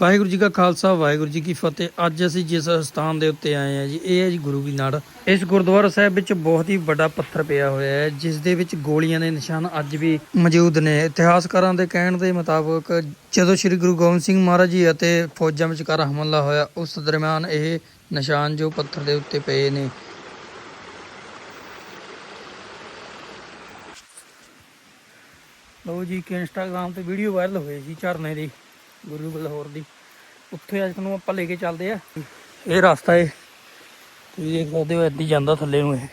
ਵਾਹਿਗੁਰੂ ਜੀ ਕਾ ਖਾਲਸਾ, ਵਾਹਿਗੁਰੂ ਜੀ ਕੀ ਫਤਿਹ। ਅੱਜ ਅਸੀਂ ਜਿਸ ਸਥਾਨ ਦੇ ਉੱਤੇ ਆਏ ਆ ਜੀ, ਇਹ ਹੈ ਜੀ ਗੁਰੂ ਕੀ ਨਾੜ ਇਸ ਗੁਰਦੁਆਰਾ ਸਾਹਿਬ ਵਿੱਚ ਬਹੁਤ ਹੀ ਵੱਡਾ ਪੱਥਰ ਪਿਆ ਹੋਇਆ ਹੈ, ਜਿਸ ਦੇ ਵਿੱਚ ਗੋਲੀਆਂ ਦੇ ਨਿਸ਼ਾਨ ਅੱਜ ਵੀ ਮੌਜੂਦ ਨੇ। ਇਤਿਹਾਸਕਾਰਾਂ ਦੇ ਕਹਿਣ ਦੇ ਮੁਤਾਬਕ, ਜਦੋਂ ਸ੍ਰੀ ਗੁਰੂ ਗੋਬਿੰਦ ਸਿੰਘ ਮਹਾਰਾਜ ਜੀ ਅਤੇ ਫੌਜਾਂ ਵਿਚਕਾਰ ਹਮਲਾ ਹੋਇਆ, ਉਸ ਦਰਮਿਆਨ ਇਹ ਨਿਸ਼ਾਨ ਜੋ ਪੱਥਰ ਦੇ ਉੱਤੇ ਪਏ ਨੇ। ਲਓ ਜੀ, ਕਿ ਇੰਸਟਾਗ੍ਰਾਮ ਤੇ ਵੀਡੀਓ ਵਾਇਰਲ ਹੋਈ ਸੀ ਝਰਨੇ ਦੀ। ਗੁਰੂ ਲਾਹੌਰ ਦੀ। ਉੱਥੇ ਅੱਜ ਤੁਹਾਨੂੰ ਆਪਾਂ ਲੈ ਕੇ ਚੱਲਦੇ ਆ। ਇਹ ਰਸਤਾ ਏ। ਤੁਸੀਂ ਦੇਖ ਸਕਦੇ ਹੋ ਇੱਦੀ ਜਾਂਦਾ ਥੱਲੇ ਨੂੰ ਇਹ।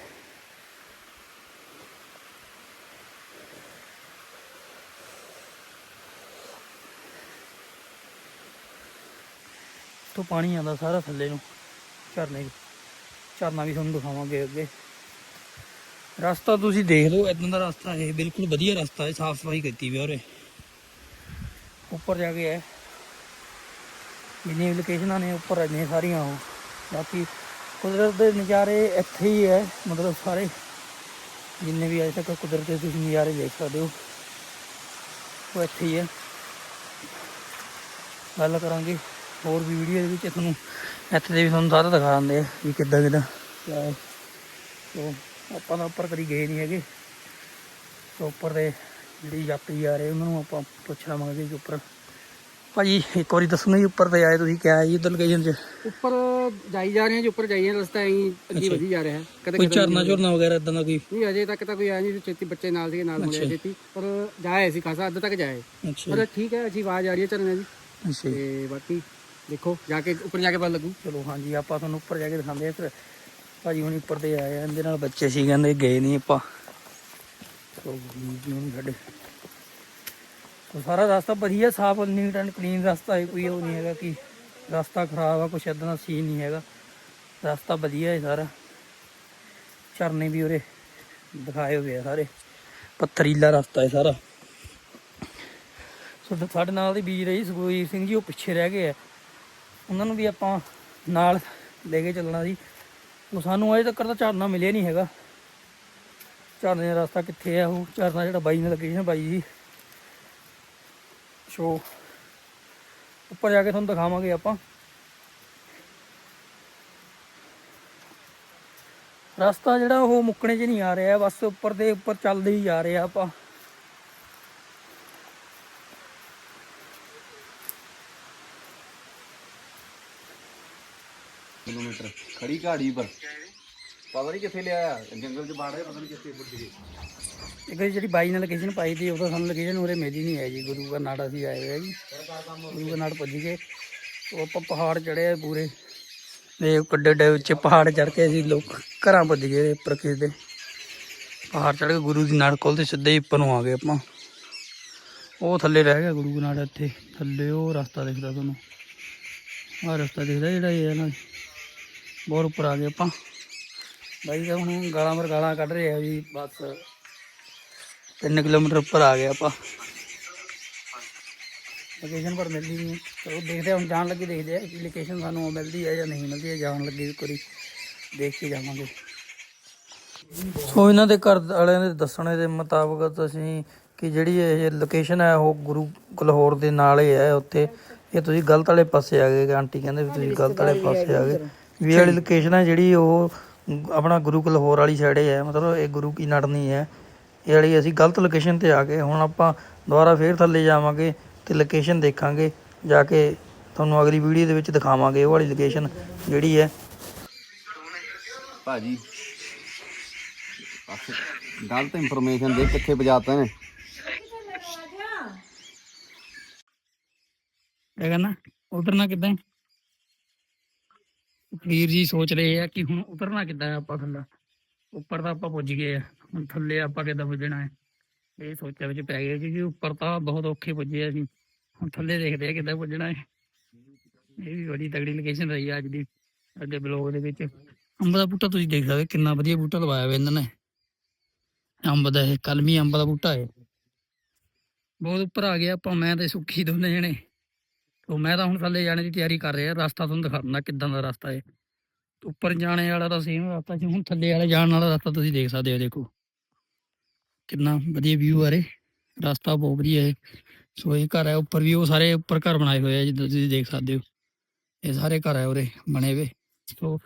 ਤੋਂ ਪਾਣੀ ਆਉਂਦਾ ਸਾਰਾ ਥੱਲੇ ਨੂੰ, ਝਰਨੇ 'ਚ। ਝਰਨਾ ਵੀ ਤੁਹਾਨੂੰ ਦਿਖਾਵਾਂਗੇ ਅੱਗੇ। ਰਸਤਾ ਤੁਸੀਂ ਦੇਖ ਲਓ, ਇਦਾਂ ਦਾ ਰਸਤਾ ਹੈ ਬਿਲਕੁਲ ਵਧੀਆ ਰਸਤਾ ਹੈ ਸਾਫ਼ ਸਫ਼ਾਈ ਕੀਤੀ ਵੀ ਉਰੇ ਉੱਪਰ ਜਾ ਕੇ ਹੈ ਜਿੰਨੀਆਂ ਲੋਕੇਸ਼ਨਾਂ ਨੇ, ਉੱਪਰ ਇੰਨੀਆਂ ਸਾਰੀਆਂ ਉਹ। ਬਾਕੀ ਕੁਦਰਤ ਦੇ ਨਜ਼ਾਰੇ ਇੱਥੇ ਹੀ ਹੈ, ਮਤਲਬ ਸਾਰੇ। ਜਿੰਨੇ ਵੀ ਅਜੇ ਤੱਕ ਕੁਦਰਤ ਦੇ ਤੁਸੀਂ ਨਜ਼ਾਰੇ ਦੇਖ ਸਕਦੇ ਹੋ, ਉਹ ਇੱਥੇ ਹੀ ਹੈ। ਗੱਲ ਕਰਾਂਗੇ ਹੋਰ ਵੀ ਵੀਡੀਓ ਦੇ ਵਿੱਚ, ਤੁਹਾਨੂੰ ਇੱਥੇ ਦੇ ਵੀ ਤੁਹਾਨੂੰ ਸਾਰਾ ਦਿਖਾ ਦਿੰਦੇ ਆ ਵੀ ਕਿੱਦਾਂ ਕਿੱਦਾਂ। ਕਿਆ ਸੋ ਆਪਾਂ ਤਾਂ ਉੱਪਰ ਕਦੀ ਗਏ ਨਹੀਂ ਹੈਗੇ। ਸੋ ਉੱਪਰ ਦੇ ਜਿਹੜੀ ਯਾਤਰੀ ਆ ਰਹੇ, ਉਹਨਾਂ ਨੂੰ ਆਪਾਂ ਪੁੱਛ ਲਵਾਂਗੇ ਕਿ ਉੱਪਰ ਭਾਜੀ ਇੱਕ ਵਾਰੀ ਦੱਸੋ ਨਾ ਜੀ ਉੱਪਰ ਤੇ ਆਏ ਤੁਸੀਂ ਕਿਆ ਹੈ ਜੀ ਉਧਰ ਲੋਕੇਸ਼ਨ 'ਚ? ਉੱਪਰ ਜਾਈ ਜਾ ਰਹੇ ਹਾਂ ਜੀ ਉੱਪਰ ਜਾਈਏ ਰਸਤਾ ਐਂ ਅੱਗੇ ਵਧੀ ਜਾ ਰਿਹਾ। ਹੈ ਕਦੇ ਕੋਈ ਝਰਨਾ ਝੁਰਨਾ ਵਗੈਰਾ ਇਦਾਂ ਦਾ ਕੋਈ? ਨਹੀਂ ਅਜੇ ਤੱਕ ਤਾਂ ਕੋਈ ਆਇਆ ਨਹੀਂ ਛੇਤੀ ਬੱਚੇ ਨਾਲ ਸੀਗੇ ਨਾਲ ਮੁੰਡੇ ਛੇਤੀ। ਪਰ ਜਾਏ ਸੀ ਖਾਸਾ ਅੱਧ ਤੱਕ ਜਾਏ। ਅੱਛਾ। ਪਰ ਠੀਕ ਹੈ ਅੱਛੀ ਆਵਾਜ਼ ਆ ਰਹੀ ਹੈ ਝਰਨੇ ਦੀ। ਅੱਛਾ। ਜੀ। ਤੇ ਬਾਕੀ ਦੇਖੋ ਜਾ ਕੇ ਉੱਪਰ ਜਾ ਕੇ ਪਤਾ ਲੱਗੂ। ਚਲੋ ਹਾਂਜੀ ਆਪਾਂ ਤੁਹਾਨੂੰ ਉੱਪਰ ਜਾ ਕੇ ਦਿਖਾਉਂਦੇ ਆ ਫਿਰ ਭਾਜੀ ਹੁਣ ਉੱਪਰ ਤੇ ਆਏ ਆ ਇਹਦੇ ਨਾਲ ਬੱਚੇ ਸੀ ਕਹਿੰਦੇ ਗਏ ਨਹੀਂ ਆਪਾਂ। ਜੀ ਹੁਣ ਸਾਡੇ ਸੋ ਸਾਰਾ ਰਸਤਾ ਵਧੀਆ ਸਾਫ਼ ਨੀਟ ਐਂਡ ਕਲੀਨ ਰਸਤਾ ਹੈ, ਕੋਈ ਉਹ ਨਹੀਂ ਹੈਗਾ ਕਿ ਰਸਤਾ ਖਰਾਬ ਆ, ਕੁਛ ਇਦਾਂ ਦਾ ਸੀਨ ਨਹੀਂ ਹੈਗਾ। ਰਸਤਾ ਵਧੀਆ ਹੈ ਸਾਰਾ। ਝਰਨੇ ਵੀ ਉਰੇ ਦਿਖਾਏ ਹੋਏ ਆ ਸਾਰੇ। ਪੱਥਰੀਲਾ ਰਸਤਾ ਹੈ ਸਾਰਾ। ਸੋ ਸਾਡੇ ਨਾਲ ਦੀ ਬੀਜ ਰਹੀ ਸੁਖਵੀਰ ਸਿੰਘ ਜੀ, ਉਹ ਪਿੱਛੇ ਰਹਿ ਗਏ ਆ। ਉਹਨਾਂ ਨੂੰ ਵੀ ਆਪਾਂ ਨਾਲ ਲੈ ਕੇ ਚੱਲਣਾ ਸੀ ਉਹ ਸਾਨੂੰ ਅਜੇ ਤੱਕ ਤਾਂ ਝਰਨਾ ਮਿਲਿਆ ਨਹੀਂ ਹੈਗਾ। ਝਰਨੇ ਦਾ ਰਸਤਾ ਕਿੱਥੇ ਆ ਉਹ? ਝਰਨਾ ਜਿਹੜਾ ਬਾਈ ਨੇ ਲੋਕੇਸ਼ਨ ਬਾਈ ਜੀ। ਸ਼ੋ ਉੱਪਰ ਜਾ ਕੇ ਤੁਹਾਨੂੰ ਦਿਖਾਵਾਂਗੇ ਆਪਾਂ ਰਸਤਾ ਜਿਹੜਾ ਉਹ ਮੁੱਕਣੇ 'ਚ ਨਹੀਂ ਆ ਰਿਹਾ ਬਸ ਉੱਪਰ ਦੇ ਉੱਪਰ ਚੱਲਦੇ ਹੀ ਜਾ ਰਹੇ ਆ ਆਪਾਂ किलोमीटर खड़ी गाड़ी पर ਪਤਾ ਨਹੀਂ ਕਿੱਥੇ ਲਿਆ ਜੰਗਲ 'ਚ ਬਾੜ ਰਿਹਾ ਪਤਾ ਨਹੀਂ ਕਿੱਥੇ ਪੁੱਜ ਗਏ। ਇੱਕ ਵਾਰੀ ਜਿਹੜੀ ਬਾਈ ਨੇ ਲੋਕੇਸ਼ਨ ਪਾਈ ਸੀ ਉਦੋਂ ਸਾਨੂੰ ਲੋਕੇਸ਼ਨ ਉਰੇ ਮਿਲੀ ਨਹੀਂ ਹੈ ਜੀ, ਗੁਰੂ ਦਾ ਨਾੜਾ ਸੀ ਆਏ ਹੋਏ ਜੀ। ਗੁਰੂ ਦਾ ਨਾੜ ਪੁੱਜ ਗਏ। ਉਹ ਆਪਾਂ ਪਹਾੜ ਚੜ੍ਹੇ ਆ ਪੂਰੇ। ਦੇ ਕੱਡੇ ਡੇ ਉੱਚੇ ਪਹਾੜ ਚੜ੍ਹ ਕੇ ਅਸੀਂ ਲੋਕ ਘਰਾਂ ਪੁੱਜ ਗਏ ਉੱਪਰ ਕਿਸੇ ਦੇ ਪਹਾੜ ਚੜ੍ਹ ਕੇ ਗੁਰੂ ਦੀ ਨਾੜ ਕੋਲ ਤੇ ਸਿੱਧੇ ਹੀ ਉੱਪਰ ਨੂੰ ਆ ਗਏ ਆਪਾਂ। ਉਹ ਥੱਲੇ ਰਹਿ ਗਿਆ ਗੁਰੂ ਦਾ ਨਾੜ ਇੱਥੇ। ਥੱਲੇ ਉਹ ਰਸਤਾ ਦਿਖਦਾ ਤੁਹਾਨੂੰ। ਆਹ ਰਸਤਾ ਦਿਖਦਾ ਜਿਹੜਾ ਇਹ ਹੈ ਬਹੁਤ ਉੱਪਰ ਆ ਗਏ ਆਪਾਂ। ਬਾਈ ਤਾਂ ਹੁਣ ਗਾਲਾਂ ਪਰ ਗਾਲਾਂ ਕੱਢ ਰਹੇ ਆ ਜੀ ਬਸ। 3 ਕਿਲੋਮੀਟਰ ਉੱਪਰ ਆ ਗਏ ਆਪਾਂ। ਲੋਕੇਸ਼ਨ ਪਰ ਮਿਲਦੀ ਨਹੀਂ। ਹੈ। ਚਲੋ ਦੇਖਦੇ ਹਾਂ ਹੁਣ ਜਾਣ ਲੱਗੇ ਦੇਖਦੇ ਆ ਕਿ ਲੋਕੇਸ਼ਨ ਸਾਨੂੰ ਮਿਲਦੀ ਹੈ ਜਾਂ ਨਹੀਂ ਮਿਲਦੀ ਹੈ ਜਾਣ ਲੱਗੇ ਵਾਰੀ ਦੇਖ ਕੇ ਜਾਵਾਂਗੇ। ਸੋ ਇਹਨਾਂ ਦੇ ਘਰ ਵਾਲਿਆਂ ਦੇ ਦੱਸਣੇ ਦੇ ਮੁਤਾਬਕ ਅਸੀਂ ਕਿ ਜਿਹੜੀ ਇਹ ਲੋਕੇਸ਼ਨ ਹੈ ਉਹ ਗੁਰੂ ਲਾਹੌਰ ਦੇ ਨਾਲ ਹੀ ਹੈ ਉੱਥੇ। ਇਹ ਤੁਸੀਂ ਗਲਤ ਵਾਲੇ ਪਾਸੇ ਆ ਗਏ ਆਂਟੀ ਕਹਿੰਦੇ ਵੀ ਤੁਸੀਂ ਗਲਤ ਵਾਲੇ ਪਾਸੇ ਆ ਗਏ। ਵੀ ਇਹ ਵਾਲੀ ਲੋਕੇਸ਼ਨ ਹੈ ਜਿਹੜੀ ਉਹ ਆਪਣਾ ਗੁਰੂ ਲਾਹੌਰ ਵਾਲੀ ਸਾਈਡ ਹੈ ਮਤਲਬ ਇਹ ਗੁਰੂ ਕੀ ਨੜ ਨਹੀਂ ਹੈ। ਇਹ ਵਾਲੀ ਅਸੀਂ ਗਲਤ ਲੋਕੇਸ਼ਨ ਤੇ ਆ ਗਏ ਹੁਣ ਆਪਾਂ ਦੁਬਾਰਾ ਫੇਰ ਥੱਲੇ ਜਾਵਾਂਗੇ ਤੇ ਲੋਕੇਸ਼ਨ ਦੇਖਾਂਗੇ ਜਾ ਕੇ ਤੁਹਾਨੂੰ ਅਗਲੀ ਵੀਡੀਓ ਦੇ ਵਿੱਚ ਦਿਖਾਵਾਂਗੇ ਉਹ ਵਾਲੀ ਲੋਕੇਸ਼ਨ ਜਿਹੜੀ ਹੈ। ਭਾਜੀ ਗਲਤ ਇਨਫੋਰਮੇਸ਼ਨ ਦੇ ਕਿੱਥੇ ਪਜਾਤੇ ਨੇ। ਇਹ ਕਹਿੰਦਾ ਉਤਰਨਾ ਕਿੱਦਾਂ? ਹੈ? ਵੀਰ ਜੀ ਸੋਚ ਰਹੇ ਆ ਕਿ ਹੁਣ ਉਤਰਨਾ ਕਿੱਦਾਂ ਹੈ ਆਪਾਂ ਥੱਲੇ? ਉੱਪਰ ਤਾਂ ਆਪਾਂ ਪੁੱਜ ਗਏ ਆ, ਹੁਣ ਥੱਲੇ ਆਪਾਂ ਕਿੱਦਾਂ ਪੁੱਜਣਾ ਹੈ? ਇਹ ਸੋਚਿਆ ਵਿੱਚ ਪੈ ਗਏ ਕਿਉਂਕਿ ਉੱਪਰ ਤਾਂ ਬਹੁਤ ਔਖੇ ਪੁੱਜੇ ਅਸੀਂ। ਹੁਣ ਥੱਲੇ ਦੇਖਦੇ ਆ ਕਿੱਦਾਂ ਪੁੱਜਣਾ ਹੈ। ਇਹ ਵੀ ਬੜੀ ਤਗੜੀ ਲੋਕੇਸ਼ਨ ਰਹੀ ਆ ਅੱਜ ਦੀ ਅੱਗੇ ਬਲੌਗ ਦੇ ਵਿੱਚ। ਅੰਬ ਦਾ ਬੂਟਾ ਤੁਸੀਂ ਦੇਖ ਸਕਦੇ ਕਿੰਨਾ ਵਧੀਆ ਬੂਟਾ ਲਵਾਇਆ ਹੋਇਆ ਇਹਨਾਂ ਨੇ। ਅੰਬ ਦਾ ਇਹ ਕਲਮੀ ਅੰਬ ਦਾ ਬੂਟਾ ਹੈ। ਬਹੁਤ ਉੱਪਰ ਆ ਗਿਆ ਆਪਾਂ, ਮੈਂ ਤੇ ਸੁੱਖੀ ਦੋਨੇ ਜਣੇ। ਤੋ ਮੈਂ ਤਾਂ ਹੁਣ ਥੱਲੇ ਜਾਣੇ ਦੀ ਤਿਆਰੀ ਕਰ ਰਿਹਾ, ਰਸਤਾ ਤੁਹਾਨੂੰ ਦਿਖਾਉਣਾ ਕਿੱਦਾਂ ਦਾ ਰਸਤਾ ਹੈ ਉੱਪਰ ਜਾਣੇ ਵਾਲਾ ਤਾਂ ਸੇਮ ਰਸਤਾ ਜੀ ਹੁਣ ਥੱਲੇ ਵਾਲੇ ਜਾਣ ਵਾਲਾ ਰਸਤਾ ਤੁਸੀਂ ਦੇਖ ਸਕਦੇ ਹੋ, ਦੇਖੋ। ਕਿੰਨਾ ਵਧੀਆ ਵਿਊ ਆ ਰੇ। ਰਸਤਾ ਬਹੁਤ ਵਧੀਆ ਹੈ ਸੋ ਇਹ ਘਰ ਹੈ ਉੱਪਰ ਵੀ ਉਹ ਸਾਰੇ ਉੱਪਰ ਘਰ ਬਣਾਏ ਹੋਏ ਆ, ਜਿੱਦਾਂ ਤੁਸੀਂ ਦੇਖ ਸਕਦੇ ਹੋ। ਇਹ ਸਾਰੇ ਘਰ ਹੈ ਉਰੇ, ਬਣੇ ਹੋਏ। ਸੋ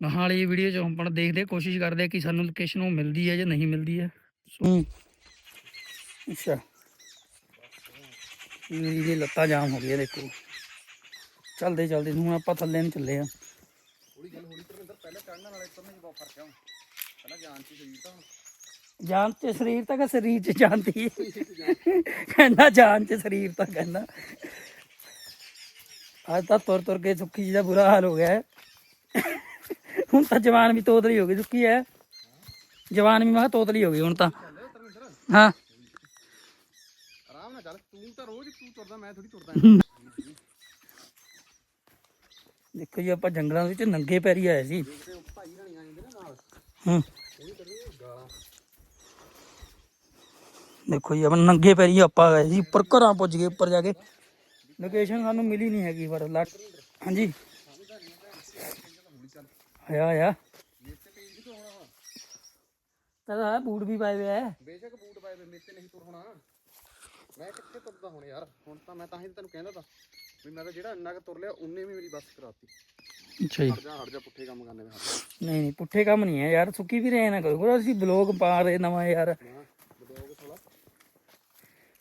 ਗਾਹਾਂ ਵਾਲੀ ਵੀਡੀਓ 'ਚ ਆਪਾਂ ਦੇਖਦੇ, ਕੋਸ਼ਿਸ਼ ਕਰਦੇ ਕਿ ਸਾਨੂੰ ਲੋਕੇਸ਼ਨ ਉਹ ਮਿਲਦੀ ਹੈ ਜਾਂ ਨਹੀਂ ਮਿਲਦੀ ਹੈ ਸੋ ਅੱਛਾ। ਮੇਰੀ ਦੀ ਲੱਤਾਂ ਜਾਮ ਹੋ ਗਈਆਂ ਦੇਖੋ। ਚੱਲਦੇ ਚੱਲਦੇ ਹੁਣ ਆਪਾਂ ਥੱਲੇ ਨੂੰ ਚੱਲੇ ਆ। ਹੌਲੀ ਗੱਲ ਹੌਲੀ ਪਰਮਿੰਦਰ ਪਹਿਲਾਂ ਚੜਨ ਵਾਲੇ ਤੁਰਨੇ ਚ ਬਹੁਤ ਫ਼ਰਕ ਆ ਹੁਣ। ਪਹਿਲਾਂ ਜਾਨ ਚ ਸਰੀਰ ਤਾਂ ਜਾਨ ਤੇ ਸਰੀਰ ਚ ਜਾਂਦੀ ਕਹਿੰਦਾ ਜਾਨ ਚ ਸਰੀਰ ਤੱਕ ਕਹਿੰਦਾ। ਅੱਜ ਤਾਂ ਤੁਰ ਤੁਰ ਕੇ ਸੁੱਕੀ ਜੀ ਦਾ ਬੁਰਾ ਹਾਲ ਹੋ ਗਿਆ ਹੈ ਹੁਣ ਤਾਂ ਜਵਾਨ ਵੀ ਤੋਤਲੀ ਹੋ ਗਈ ਸੁੱਕੀ ਹੈ। ਜਵਾਨ ਵੀ ਮੈਂ ਤੋਤਲੀ ਹੋ ਗਈ ਹੁਣ ਤਾਂ। ਹਾਂ। ਚੱਲ ਤੂੰ ਤਾਂ ਰੋਜ਼ ਤੂੰ ਤੁਰਦਾ ਮੈਂ ਥੋੜੀ ਤੁਰਦਾ ਦੇਖੋ ਜੀ ਆਪਾਂ ਜੰਗਲਾਂ ਵਿੱਚ ਨੰਗੇ ਪੈਰੀ ਆਏ ਸੀ। ਤੇ ਭਾਈ ਰਾਣੀ ਆ ਜਾਂਦੇ ਨਾ ਨਾਲ। ਹੂੰ। ਉਹ ਕਰੇ ਗਾਲਾਂ। ਦੇਖੋ ਜੀ ਆਪਾਂ ਨੰਗੇ ਪੈਰੀ ਆਪਾਂ ਗਏ ਸੀ ਉੱਪਰ ਘਰਾਂ ਪੁੱਜ ਗਏ ਉੱਪਰ ਜਾ ਕੇ। ਲੋਕੇਸ਼ਨ ਸਾਨੂੰ ਮਿਲੀ ਨਹੀਂ ਹੈਗੀ ਪਰ ਲੱਟ ਹਾਂਜੀ। ਆਇਆ ਆਇਆ। ਤਦਾ ਬੂਟ ਵੀ ਪਾਏ ਹੋਏ ਆ। ਬੇਸ਼ੱਕ ਬੂਟ ਪਾਏ ਵੇ ਮੇਰੇ ਤੇ ਨਹੀਂ ਤੁਰ ਹੋਣਾ। ਮੈਂ ਕਿੱਥੇ ਤੁਰਦਾ ਹੁਣ ਯਾਰ? ਹੁਣ ਤਾਂ ਮੈਂ ਤਾਂ ਹੀ ਤੈਨੂੰ ਕਹਿੰਦਾ ਤਾਂ ਵੀ ਮੈਂ ਤਾਂ ਜਿਹੜਾ ਇੰਨਾ ਕੁ ਤੁਰ ਲਿਆ ਉਨੇ ਵੀ ਮੇਰੀ ਬੱਸ ਕਰਾਤੀ। ਅੱਛਾ ਜੀ। ਹਟ ਜਾ ਹਟ ਜਾ ਪੁੱਠੇ ਕੰਮ ਕਰਨੇ ਮੈਂ ਹਟ ਨਹੀਂ ਨਹੀਂ ਪੁੱਠੇ ਕੰਮ ਨਹੀਂ ਹੈ ਯਾਰ ਸੁੱਕੀ ਵੀ ਰਹੇ ਨਾ ਕਰੋ ਕਰੋ ਅਸੀਂ ਬਲੌਗ ਪਾ ਰਹੇ ਨਵਾਂ ਯਾਰ। ਥੋੜਾ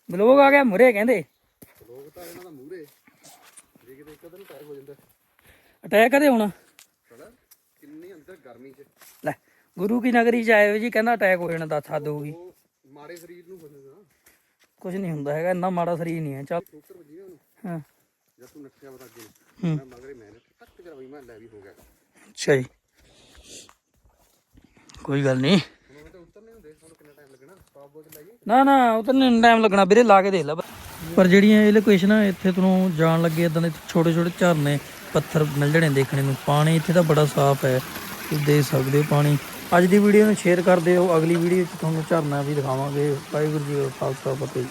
ਬਲੌਗ ਆ ਗਿਆ ਮੁਰੇ ਕਹਿੰਦੇ। ਲੋਕ ਤਾਂ ਇਹਨਾਂ ਦਾ ਮੂਹਰੇ। ਜੇ ਕਿਤੇ ਇੱਕ ਦਿਨ ਹੋ ਜਾਂਦਾ। ਅਟੈਕ ਕਦੇ ਹੋਣਾ? ਕਿੰਨੀ ਅੰਦਰ ਗਰਮੀ 'ਚ। ਲੈ ਗੁਰੂ ਕੀ ਨਗਰੀ ਚ ਆਏ ਹੋ ਜੀ ਕਹਿੰਦਾ ਅਟੈਕ ਹੋ ਜਾਣਾ ਦੱਸ ਹੱਦ ਹੋਊਗੀ ਉਹ ਮਾੜੇ ਸਰੀਰ ਨੂੰ ਹੋ ਜਾਂਦਾ ਕੁਝ ਨਹੀਂ ਹੁੰਦਾ ਹੈਗਾ ਇੰਨਾ ਮਾੜਾ ਸਰੀਰ ਨਹੀਂ ਹੈ ਚੱਲ। ਠੋਕਰ ਵੱਜੀ ਨਾ ਉਹਨੂੰ। ਹਾਂ। ਜਦ ਤੂੰ ਨੱਠਿਆ ਪਤਾ ਅੱਗੇ। ਨੂੰ। ਹੂੰ। ਮੈਂ ਮਗਰੇ ਮੈਂ ਟੱਕ ਕਰ ਬਈ ਮੈਂ ਲੈ ਵੀ ਹੋ ਗਿਆ। ਅੱਛਾ ਜੀ। ਕੋਈ ਗੱਲ ਨਹੀਂ। ਹੁਣ ਉਹ ਤਾਂ ਉਤਰਨੇ ਹੁੰਦੇ ਹੁਣ ਕਿੰਨਾ ਟਾਈਮ ਲੱਗਣਾ? ਸਟਾਪ ਬੋਲ ਲਾਈਏ ਨਾ ਨਾ ਉਤਰਨੇ ਨੂੰ ਟਾਈਮ ਲੱਗਣਾ ਵੀਰੇ ਲਾ ਕੇ ਦੇਖ ਲੈ। ਪਰ ਜਿਹੜੀਆਂ ਇਹ ਲੋਕੇਸ਼ਨਾਂ ਇੱਥੇ ਤੁਹਾਨੂੰ ਜਾਣ ਲੱਗੇ ਇਦਾਂ ਦੇ ਛੋਟੇ ਛੋਟੇ ਝਰਨੇ ਪੱਥਰ ਮਿਲ ਜਣੇ ਦੇਖਣੇ ਨੂੰ। ਪਾਣੀ ਇੱਥੇ ਤਾਂ ਬੜਾ ਸਾਫ਼ ਹੈ। ਤੁਸੀਂ ਦੇਖ ਸਕਦੇ ਹੋ ਪਾਣੀ। ਅੱਜ ਦੀ ਵੀਡੀਓ ਨੂੰ ਸ਼ੇਅਰ ਕਰ ਦਿਓ। ਅਗਲੀ ਵੀਡੀਓ 'ਚ ਤੁਹਾਨੂੰ ਝਰਨਾ ਵੀ ਦਿਖਾਵਾਂਗੇ। ਵਾਹਿਗੁਰੂ ਜੀ ਕਾ ਖਾਲਸਾ, ਫਤਿਹ ਜੀ।